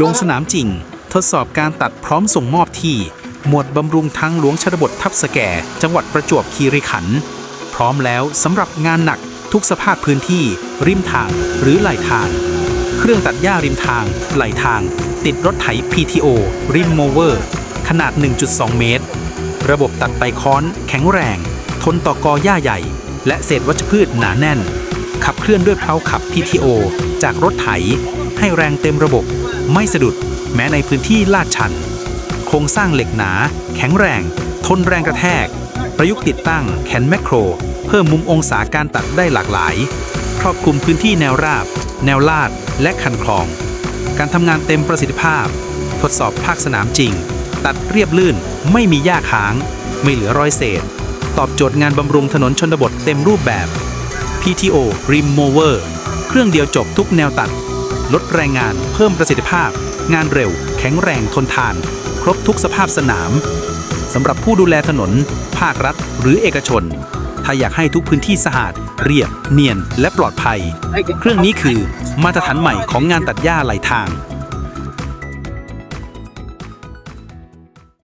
ลงสนามจริง ทดสอบการตัดพร้อมส่งมอบที่ หมวดบำรุงทางหลวงชนบททับสแก่ จังหวัดประจวบคีรีขันธ์พร้อมแล้วสำหรับงานหนักทุกสภาพพื้นที่ ริมทางหรือไหลทาง เครื่องตัดหญ้าริมทาง ไหลทาง ติดรถไถ PTO ริมโมเวอร์ ขนาด 1.2 เมตร ระบบตัดใบค้อน แข็งแรง ทนต่อกอหญ้าใหญ่ และเศษวัชพืชหนาแน่น ขับเคลื่อนด้วยเพลาขับ PTO จากรถไถ ให้แรงเต็มระบบ ไม่สะดุด แม้ในพื้นที่ลาดชัน โครงสร้างเหล็กหนา แข็งแรง ทนแรงกระแทก ประยุกต์ติดตั้งแขนแมคโคร เพิ่มมุมองศาการตัดได้หลากหลาย ครอบคลุมพื้นที่แนวราบ แนวลาด และคันคลอง การทำงานเต็มประสิทธิภาพ ทดสอบภาคสนามจริง ตัดเรียบลื่น ไม่มีหญ้าค้าง ไม่เหลือรอยเศษ ตอบโจทย์งานบำรุงถนนชนบทเต็มรูปแบบ PTO Rim Mover เครื่องเดียวจบทุกแนวตัด ลดแรงงานเพิ่มประสิทธิภาพ งานเร็ว แข็งแรงทนทาน ครบทุกสภาพสนามสำหรับผู้ดูแลถนน ภาครัฐ หรือเอกชน ถ้าอยากให้ทุกพื้นที่สะอาด เรียบ เนียน และปลอดภัย เครื่องนี้คือมาตรฐานใหม่ของงานตัดหญ้าไหลทาง